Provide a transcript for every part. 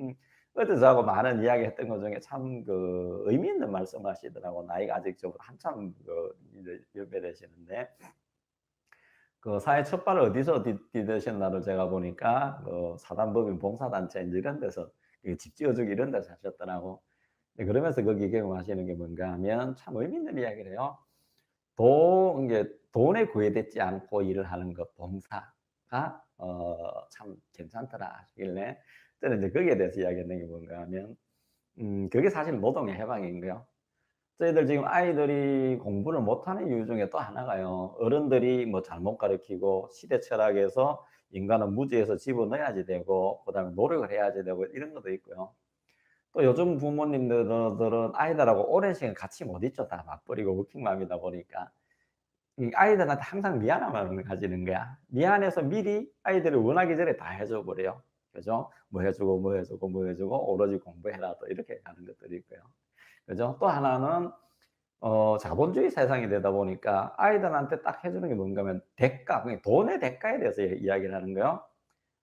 음. 어제 저하고 많은 이야기 했던 것 중에 참 그 의미 있는 말씀 하시더라고. 나이가 아직 저 한참 그 이제 연배 되시는데 그 사회 첫 발을 어디서 디디셨나를 제가 보니까 그 사단법인 봉사단체 이런 데서 그집 지어주기 이런 데서 하셨더라고. 네 그러면서 거기 경험하시는 게 뭔가 하면 참 의미 있는 이야기를 해요. 돈 이게 돈에 구애받지 않고 일을 하는 것 봉사가 어 참 괜찮더라 하시길래 저는 이제 거기에 대해서 이야기했는 게 뭔가 하면 음 그게 사실 노동의 해방인 거요. 저희들 지금 아이들이 공부를 못하는 이유 중에 또 하나가요. 어른들이 뭐 잘못 가르치고 시대 철학에서 인간은 무지에서 집어넣어야지 되고 그 다음에 노력을 해야지 되고 이런 것도 있고요. 또 요즘 부모님들은 들은 아이들하고 오랜 시간 같이 못 있죠. 다 맞벌이고 워킹맘이다 보니까. 이 아이들한테 항상 미안함을 가지는 거야. 미안해서 미리 아이들이 원하기 전에 다 해줘 버려요. 그죠? 뭐 해 주고, 뭐 해 주고, 뭐 해 주고 오로지 공부해라 또 이렇게 가는 것들이 있고요. 그죠? 또 하나는 어 자본주의 세상이 되다 보니까 아이들한테 딱 해 주는 게 뭔가 하면 대가, 돈의 대가에 대해서 이 이야기를 하는 거예요.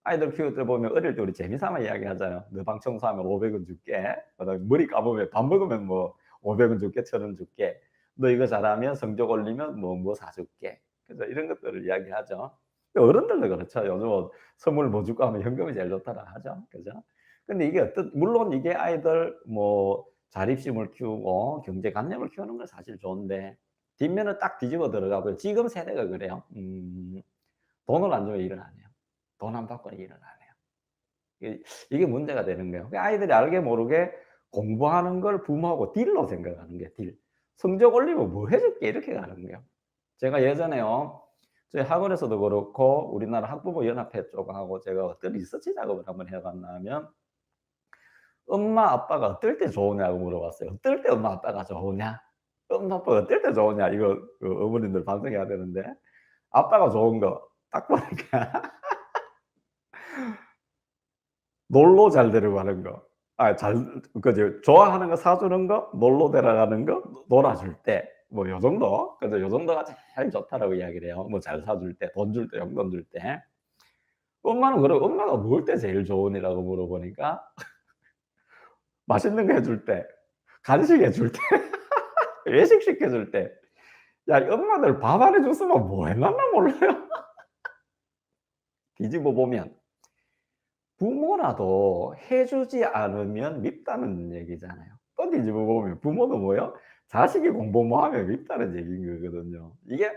아이들 키울 때 보면 어릴 때 우리 재미삼아 이야기하잖아요. "너 방 청소하면 500원 줄게." 그다음에 "머리 감으면 밥 먹으면 뭐 500원 줄게. 1,000원 줄게. 너 이거 잘하면 성적 올리면 뭐뭐사 줄게." 그래서 이런 것들을 이야기하죠. 어른들도 그렇죠. 요즘 뭐 "선물 뭐 줄까?" 하면 "현금이 제일 좋다."라 하죠. 그죠? 근데 이게 어떤 물론 이게 아이들 뭐 자립심을 키우고 경제관념을 키우는 건 사실 좋은데 뒷면은 딱 뒤집어 들어가고요. 지금 세대가 그래요. 음 돈을 안 주면 일을 안 해요. 돈 안 받고는 일을 안 해요. 이게 문제가 되는 거예요. 그 아이들이 알게 모르게 공부하는 걸 부모하고 딜로 생각하는 거예요, 딜. '성적 올리면 뭐 해 줄게.' 이렇게 가는 거예요. 제가 예전에요. 저희 학원에서도 그렇고 우리나라 학부모 연합회 쪽하고 제가 어떤 리서치 작업을 한번 해 봤나 하면 "엄마 아빠가 어떨 때 좋으냐?"고 물어봤어요. "어떨 때 엄마 아빠가 좋으냐? 엄마 아빠가 어떨 때 좋으냐?" 이거 그 어머님들 반성해야 되는데 아빠가 좋은 거 딱 보니까 놀러 잘 데려가는 거. 아 잘 그죠. 좋아하는 거 사 주는 거, 놀러 데려가는 거, 놀아 줄 때 뭐 요 정도. 그래서 요 정도가 제일 좋다라고 이야기를 해요. 뭐 잘 사줄 때, 돈 줄 때, 용돈 줄 때. 엄마는 그럼 엄마가 뭘 때 제일 좋으니라고 물어보니까 맛있는 거 해줄 때, 간식 해줄 때, 외식 시켜 줄 때. 야이 엄마들 밥 안 해 줬으면 뭐 했났나 몰라요. 뒤집어 보면 부모라도 해 주지 않으면 밉다는 얘기잖아요. 또 뒤집어 보면 부모도 뭐요? 자식이 공부 뭐 하면 밉다는 얘기인 거거든요. 이게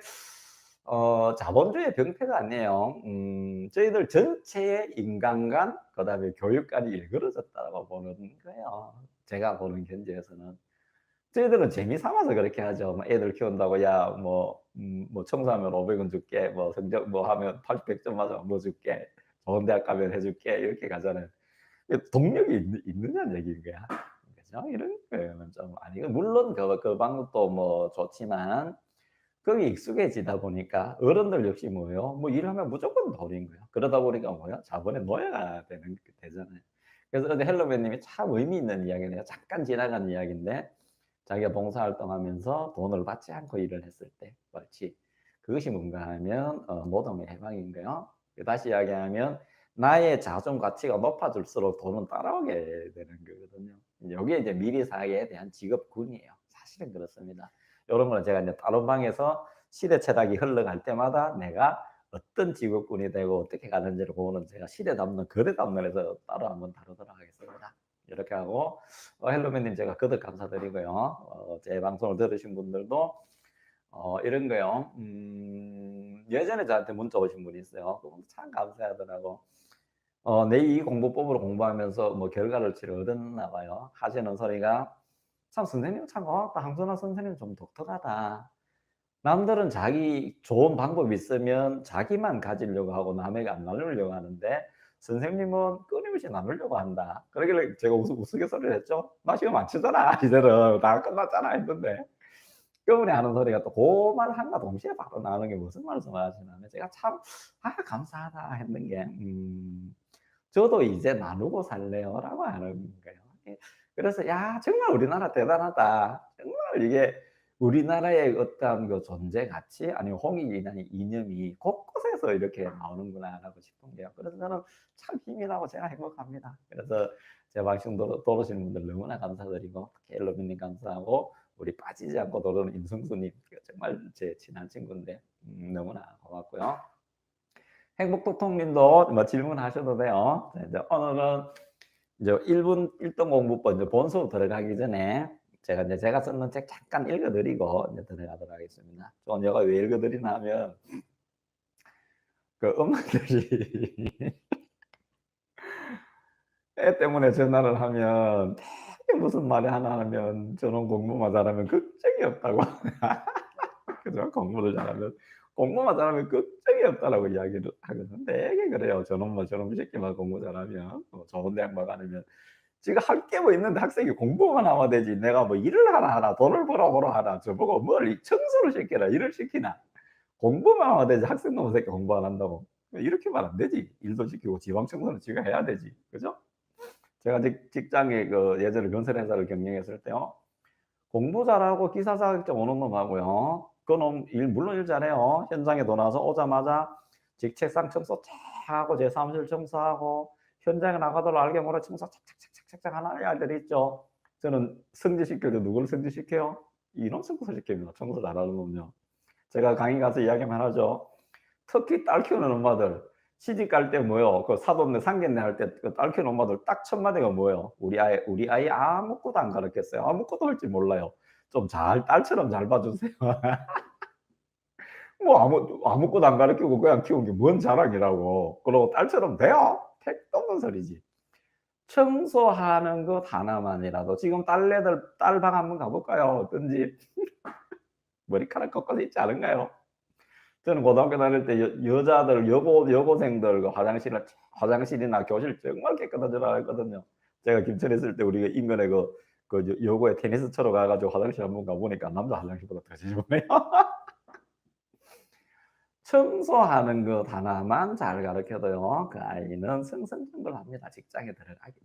어 자본주의의 병폐가 아니에요. 음 저희들 전체의 인간관 그 다음에 교육관이 일그러졌다고 보는 거예요. 제가 보는 견지에서는. 저희들은 재미 삼아서 그렇게 하죠. 뭐 애들 키운다고 "야 뭐 음 뭐 청소하면 500원 줄게. 뭐 성적 뭐 하면 80, 100점 맞으면 뭐 줄게. 좋은 대학 가면 해 줄게." 이렇게 가잖아요. 그 동력이 있느 있느냐는 얘기인 거야. 그죠? 이런 거는 좀 아니고 물론 그 그 방법도 뭐 좋지만 거기에 익숙해지다 보니까 어른들 역시 뭐예요? 뭐 일하면 무조건 돈인 거예요. 그러다 보니까 뭐야? 자본의 노예가 되는 되잖아요. 그래서 어제 헬로맨 님이 참 의미 있는 이야기네요. 잠깐 지나간 이야기인데 자기가 봉사활동하면서 돈을 받지 않고 일을 했을 때 벌칙. 그것이 뭔가 하면 어 노동의 해방인 거예요. 다시 이야기하면 나의 자존 가치가 높아질수록 돈은 따라오게 되는 거거든요. 요게 이제 미래 사회에 대한 직업군이에요. 사실은 그렇습니다. 요런 거는 제가 인제 다른 방에서 시대 철학이 흘러갈 때마다 내가 어떤 직업군이 되고 어떻게 가는지를 그거는 제가 시대 담론, 거래 담론에서 따로 한번 다루도록 하겠습니다. 이렇게 하고 어 헬로맨 님 제가 거듭 감사드리고요. 어 제 방송을 들으신 분들도 어 이런 거요. 음 예전에 저한테 문자 오신 분이 있어요. 참 감사하더라고. 어내이 공부법으로 공부하면서 뭐 결과를 얻었나 봐요. 하시는 소리가 "참 선생님 참 고맙다. 황선화 선생님 좀 독특하다. 남들은 자기 좋은 방법이 있으면 자기만 가지려고 하고 남에게 안 나누려고 하는데 선생님은 끊임없이 나누려고 한다." 그러길래 제가 우스 우스갯소리를 했죠. "나 시험 안 치잖아. 이제는 다 끝났잖아." 했는데 그분이 하는 소리가 또 그말 함과 동시에 바로 나오는 게 무슨 말씀을 하시냐면 제가 참 '아 감사하다.' 했는 게 음" 저도 이제 나누고 살래요."라고 하는 거예요. 예. 그래서 '야 정말 우리나라 대단하다. 정말 이게 우리나라의 어떠한 그 존재 가치 아니면 홍익이라는 이념이 곳곳에서 이렇게 나오는구나.'라고 싶은 게요. 그래서 저는 참 힘이 나고 제가 행복합니다. 그래서 제 방송 도로시는 분들 너무나 감사드리고 특히 엘로빈님 감사하고 우리 빠지지 않고 도로는 임성수님 정말 제 친한 친구인데 음, 너무나 고맙고요. 행복도통님도 뭐 질문하셔도 돼요. 자, 이제 오늘은 이제 1분 1등 공부법 이제 본수 들어가기 전에 제가 이제 제가 쓰는 책 잠깐 읽어드리고 이제 들어가도록 하겠습니다. 좀 제가 왜 읽어드리나 하면 그 엄마들이 애 때문에 전화를 하면 무슨 말을 하나 하면 저는 공부만 잘하면 걱정이 없다고 그죠? 공부를 잘하면 공부만 잘하면 걱정이 없다라고 이야기를 하거든. 되게 그래요. 저놈 뭐 새끼만 공부 잘하면 뭐 좋은 대학만 가면 지금 할 게 뭐 있는데 학생이 공부만 하면 되지. 내가 뭐 일을 하나 하나 돈을 벌어 보러 하나 저보고 뭘 청소를 시키나 일을 시키나 공부만 하면 되지. 학생 놈 새끼 공부 안 한다고 이렇게 말안 되지. 일도 시키고 지방 청소는 지가 해야 되지. 그죠? 제가 직, 직장에 그 예전에 건설 회사를 경영했을 때요. 공부 잘하고 기사 자격증 오는 놈하고요. 그놈 일 물론 일 잘해요. 현장에 도 나와서 오자마자 직책상 청소 쫙 하고 제 사무실 청소하고 현장에 나가도록 알게 모르 청소 착착착착착 하는 아이들이 있죠. 저는 승진시킬 때 누구를 승진시켜요? 이놈 청소 시킵니다. 청소 잘하는 놈요. 제가 강의 가서 이야기만 하죠. 특히 딸 키우는 엄마들 시집 갈 때 뭐요? 그 사돈네 상견례 할때그딸 키우는 엄마들 딱 첫 마디가 뭐예요? 우리 아이 우리 아이 아무것도 안 가르쳤어요. 아무것도 할 줄 몰라요. 좀 잘 딸처럼 잘 봐주세요. 뭐 아무 아무것도 안 가르치고 그냥 키운 게 뭔 자랑이라고. 그러고 딸처럼 돼요? 택도 없는 소리지. 청소하는 것 하나만이라도 지금 딸내들 딸 방 한번 가볼까요? 어떤지 머리카락 꺾어져 있지 않은가요? 저는 고등학교 다닐 때 여, 자들 여고 여고생들 그 화장실을 화장실이나 교실 정말 깨끗한 줄 알았거든요. 제가 김천에 있을 때 우리가 인근에 그, 그 여고에 테니스 쳐러 가가지고 화장실 한번 가보니까 남자 화장실보다 더 지저분해요. 청소하는 것 하나만 잘 가르쳐도요, 그 아이는 승승장구합니다. 직장에 들어가기,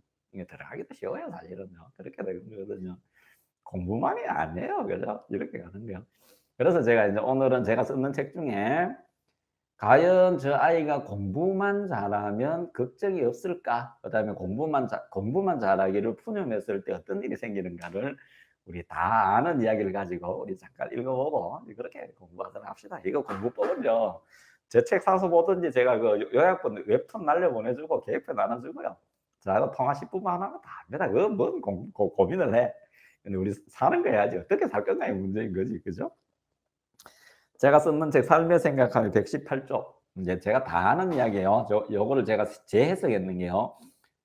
들어가기도 쉬워요, 사실은요. 그렇게 되거든요. 공부만이 아니에요, 그죠? 이렇게 가는 거요. 그래서 제가 이제 오늘은 제가 쓰는 책 중에 과연 저 아이가 공부만 잘하면 걱정이 없을까? 그 다음에 공부만, 자, 공부만 잘하기를 푸념했을 때 어떤 일이 생기는가를 우리 다 아는 이야기를 가지고 우리 잠깐 읽어보고 그렇게 공부하도록 합시다. 이거 공부법은요. 제 책 사서 보든지 제가 그 요약본 웹툰 날려 보내주고 계획표 나눠주고요. 자가 통화 10분만 하면 다 합니다. 그뭔 고민을 해. 근데 우리 사는 거 해야지. 어떻게 살 건가의 문제인 거지. 그죠? 제가 쓰는 책 삶의 생각하면 118쪽. 이제 제가 다 아는 이야기예요. 저 요거를 제가 재해석했는 게요.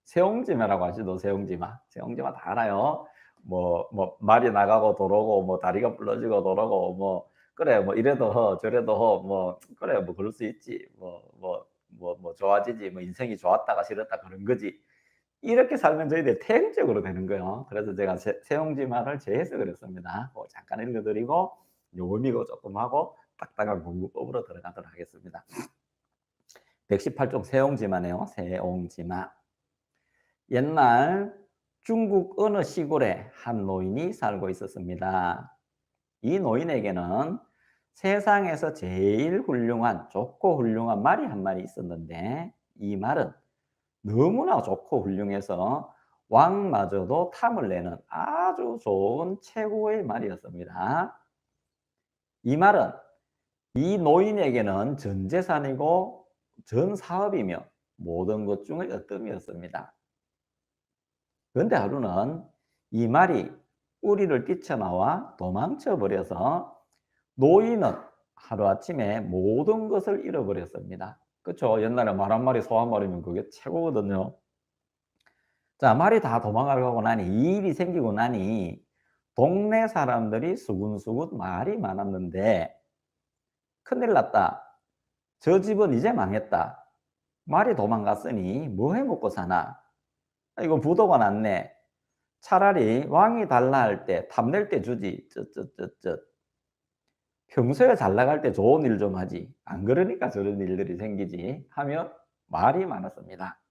세옹지마라고 하시죠. 세옹지마. 세옹지마 다 알아요. 뭐, 뭐, 말이 나가고 도로고, 뭐, 다리가 불러지고 도로고, 뭐, 그래, 뭐, 이래도 허, 저래도 허, 뭐, 그래, 뭐, 그럴 수 있지. 뭐, 뭐, 뭐, 뭐, 좋아지지. 뭐, 인생이 좋았다가 싫었다 그런 거지. 이렇게 살면 저희들 태행적으로 되는 거예요. 그래서 제가 세, 세옹지마를 재해석을 했습니다. 뭐 잠깐 읽어드리고, 요미고 조금 하고, 딱딱한 공부법으로 들어가도록 하겠습니다. 118쪽 세옹지마네요. 세옹지마. 옛날 중국 어느 시골에 한 노인이 살고 있었습니다. 이 노인에게는 세상에서 제일 훌륭한, 좋고 훌륭한 말이 한 마리 있었는데 이 말은 너무나 좋고 훌륭해서 왕마저도 탐을 내는 아주 좋은 최고의 말이었습니다. 이 말은 이 노인에게는 전 재산이고 전 사업이며 모든 것 중의 어뜸이었습니다. 그런데 하루는 이 말이 우리를 뛰쳐나와 도망쳐 버려서 노인은 하루아침에 모든 것을 잃어버렸습니다. 그렇죠? 옛날에 말 한 마리 소 한 마리면 그게 최고거든요. 자, 말이 다 도망가고 나니 이 일이 생기고 나니 동네 사람들이 수군수군 말이 많았는데 큰일 났다. 저 집은 이제 망했다. 말이 도망갔으니 뭐 해 먹고 사나? 이거 부도가 났네. 차라리 왕이 달라 할 때, 탐낼 때 주지. 쯧쯧쯧쯧. 평소에 잘 나갈 때 좋은 일 좀 하지. 안 그러니까 저런 일들이 생기지. 하며 말이 많았습니다.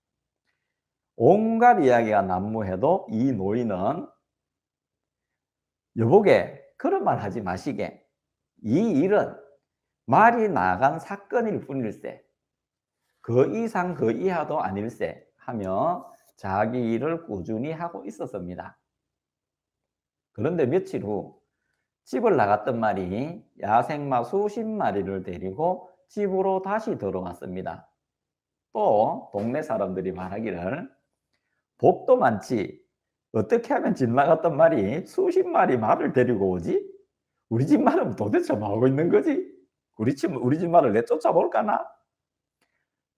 온갖 이야기가 난무해도 이 노인은 여보게 그런 말 하지 마시게. 이 일은 말이 나간 사건일 뿐일세. 그 이상 그 이하도 아닐세 하며 자기 일을 꾸준히 하고 있었습니다. 그런데 며칠 후 집을 나갔던 말이 야생마 수십 마리를 데리고 집으로 다시 들어왔습니다. 또 동네 사람들이 말하기를 복도 많지 어떻게 하면 집 나갔던 말이 수십 마리 말을 데리고 오지? 우리 집 말은 도대체 뭐 하고 있는 거지? 우리 집 우리 집 말을 내 쫓아 볼까나?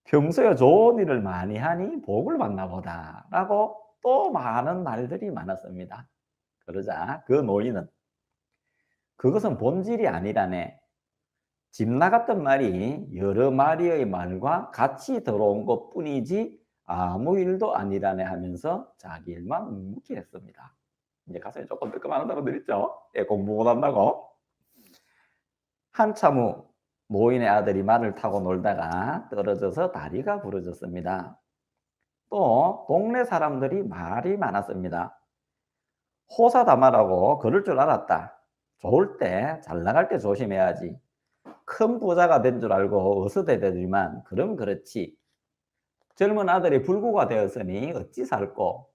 평소에 좋은 일을 많이 하니 복을 받나 보다라고 또 많은 말들이 많았습니다. 그러자 그 노인은 그것은 본질이 아니라네. 집 나갔던 말이 여러 마리의 말과 같이 들어온 것 뿐이지 아무 일도 아니라네 하면서 자기 일만 묵묵히 했습니다. 이제 가슴이 조금 뜨끔한 사람들 있죠? 예, 공부 못한다고. 한참 후 노인의 아들이 말을 타고 놀다가 떨어져서 다리가 부러졌습니다. 또 동네 사람들이 말이 많았습니다. 호사다마라고 그럴 줄 알았다. 좋을 때, 잘 나갈 때 조심해야지. 큰 부자가 된 줄 알고 어서대되지만 그럼 그렇지. 젊은 아들이 불구가 되었으니 어찌 살고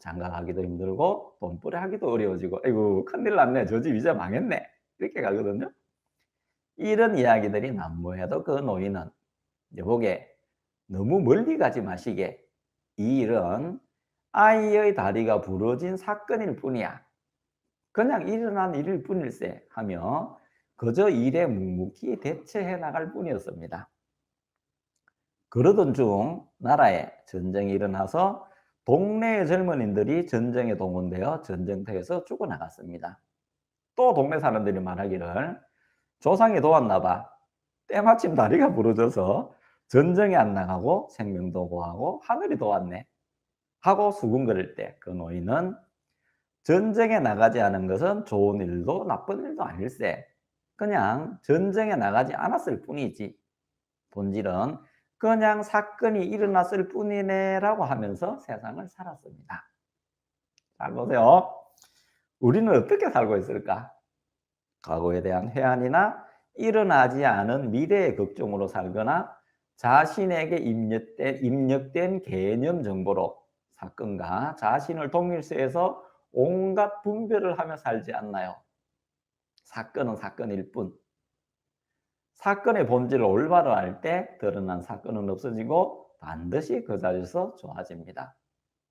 장가가기도 힘들고 돈벌이 하기도 어려워지고 아이고 큰일 났네. 저 집 이제 망했네. 이렇게 가거든요. 이런 이야기들이 난무해도 그 노인은 여보게 너무 멀리 가지 마시게 이 일은 아이의 다리가 부러진 사건일 뿐이야. 그냥 일어난 일일 뿐일세 하며 그저 일에 묵묵히 대처해 나갈 뿐이었습니다. 그러던 중 나라에 전쟁이 일어나서 동네의 젊은이들이 전쟁에 동원되어 전쟁터에서 죽어나갔습니다. 또 동네 사람들이 말하기를 조상이 도왔나 봐. 때마침 다리가 부러져서 전쟁에 안 나가고 생명도 구하고 하늘이 도왔네. 하고 수군거릴 때 그 노인은 전쟁에 나가지 않은 것은 좋은 일도 나쁜 일도 아닐세. 그냥 전쟁에 나가지 않았을 뿐이지. 본질은 그냥 사건이 일어났을 뿐이네라고 하면서 세상을 살았습니다. 잘 보세요. 우리는 어떻게 살고 있을까? 과거에 대한 회한이나 일어나지 않은 미래의 걱정으로 살거나 자신에게 입력된, 입력된 개념 정보로 사건과 자신을 동일시해서 온갖 분별을 하며 살지 않나요? 사건은 사건일 뿐. 사건의 본질을 올바로 알 때 드러난 사건은 없어지고 반드시 그 자리에서 좋아집니다.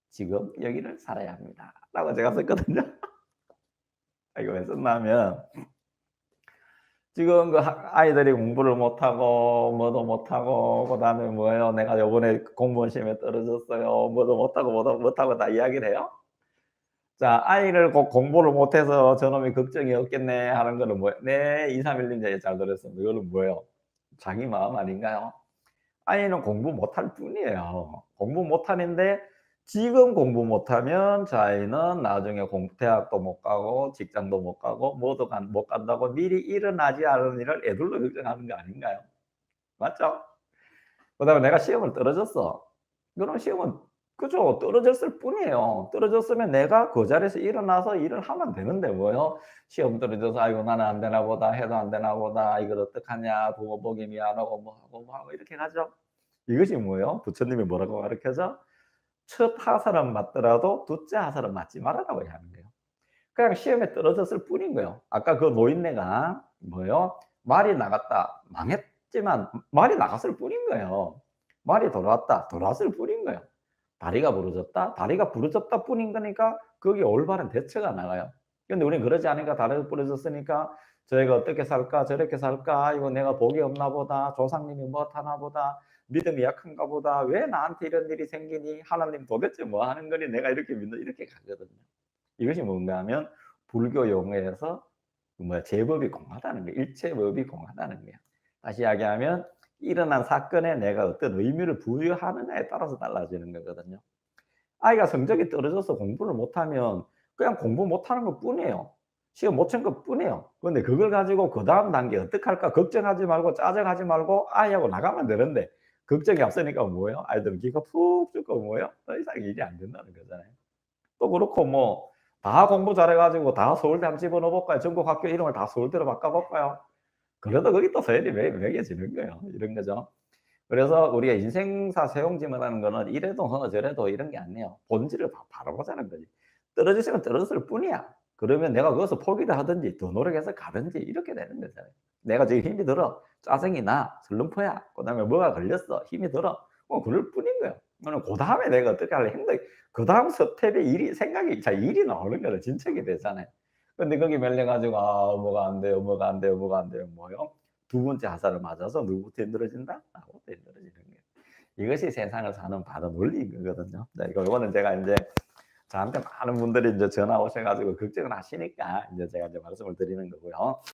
지금 여기를 살아야 합니다. 라고 제가 썼거든요. 이거 왜 썼냐면 지금 그 아이들이 공부를 못하고 뭐도 못하고 그다음에 뭐예요? 내가 요번에 공무원 시험에 떨어졌어요. 뭐도 못하고 뭐도 못하고 다 이야기를 해요. 자, 아이를 꼭 공부를 못해서 저놈이 걱정이 없겠네 하는 거는 뭐예요? 네, 231님 제가 잘 들었습니다. 이거는 뭐예요? 자기 마음 아닌가요? 아이는 공부 못할 뿐이에요. 공부 못하는데 지금 공부 못하면 저 아이는 나중에 공, 대학도 못 가고 직장도 못 가고 뭐도 간, 못 간다고 미리 일어나지 않은 일을 애들로 걱정하는 거 아닌가요? 맞죠? 그 다음에 내가 시험을 떨어졌어. 그럼 시험은 그죠. 떨어졌을 뿐이에요. 떨어졌으면 내가 그 자리에서 일어나서 일을 하면 되는데 뭐요? 시험 떨어져서 아이고 나는 안 되나 보다 해도 안 되나 보다 이걸 어떡하냐 부모 보기 미안하고 뭐 하고 뭐 하고 이렇게 가죠. 이것이 뭐예요? 부처님이 뭐라고 가르쳐줘? 첫 하사람 맞더라도 둘째 하사람 맞지 말아라고 하는 거예요. 그냥 시험에 떨어졌을 뿐인 거예요. 아까 그 노인네가 뭐예요? 말이 나갔다 망했지만 말이 나갔을 뿐인 거예요. 말이 돌아왔다 돌아왔을 뿐인 거예요. 다리가 부러졌다? 다리가 부러졌다 뿐인 거니까 거기에 올바른 대처가 나가요. 근데 우리는 그러지 않으니까 다리가 부러졌으니까 저희가 어떻게 살까 저렇게 살까 이거 내가 복이 없나 보다 조상님이 못하나 보다 믿음이 약한가 보다 왜 나한테 이런 일이 생기니 하나님 도대체 뭐 하는 거니 내가 이렇게 믿는 이렇게 가거든요. 이것이 뭔가 하면 불교 용어에서 뭐야 제법이 공하다는 거예요. 일체법이 공하다는 거예요. 다시 이야기하면 일어난 사건에 내가 어떤 의미를 부여하느냐에 따라서 달라지는 거거든요. 아이가 성적이 떨어져서 공부를 못하면 그냥 공부 못하는 것 뿐이에요. 시험 못 친 것 뿐이에요. 그런데 그걸 가지고 그 다음 단계 어떻게 할까 걱정하지 말고 짜증하지 말고 아이하고 나가면 되는데 걱정이 없으니까 뭐예요? 아이들은 기가 푹 죽고 뭐예요? 더 이상 일이 안 된다는 거잖아요. 또 그렇고 뭐 다 공부 잘해가지고 다 서울대 한번 집어넣어볼까요? 전국 학교 이름을 다 서울대로 바꿔볼까요? 그래도 거기 또 서열이 매겨지는 거예요. 이런 거죠. 그래서 우리가 인생사 세용지문하는 거는 이래도 허 저래도 이런 게 아니에요. 본질을 바 바라보자는 거지. 떨어지시면 떨어졌을 뿐이야. 그러면 내가 거기서 포기를 하든지 더 노력해서 가든지 이렇게 되는 거잖아요. 내가 지금 힘이 들어. 짜증이 나. 슬럼프야. 그 다음에 뭐가 걸렸어. 힘이 들어. 뭐 그럴 뿐인 거예요. 그러면 그 다음에 내가 어떻게 할래? 행동 그다음 스텝에 일이 생각이 자 일이 나오는 거는 진척이 되잖아요. 근데 거기 밀려 가지고 아 뭐가 안 돼요. 뭐가 안 돼요. 뭐가 안 돼요. 뭐요? 두 번째 화살을 맞아서 누구부터 힘들어진다? 나부터 힘들어지는 거예요. 이것이 세상을 사는 바른 원리인 거거든요. 자, 이거 이거는 제가 이제 저한테 많은 분들이 이제 전화 오셔가지고 걱정을 하시니까 이제 제가 이제 말씀을 드리는 거고요.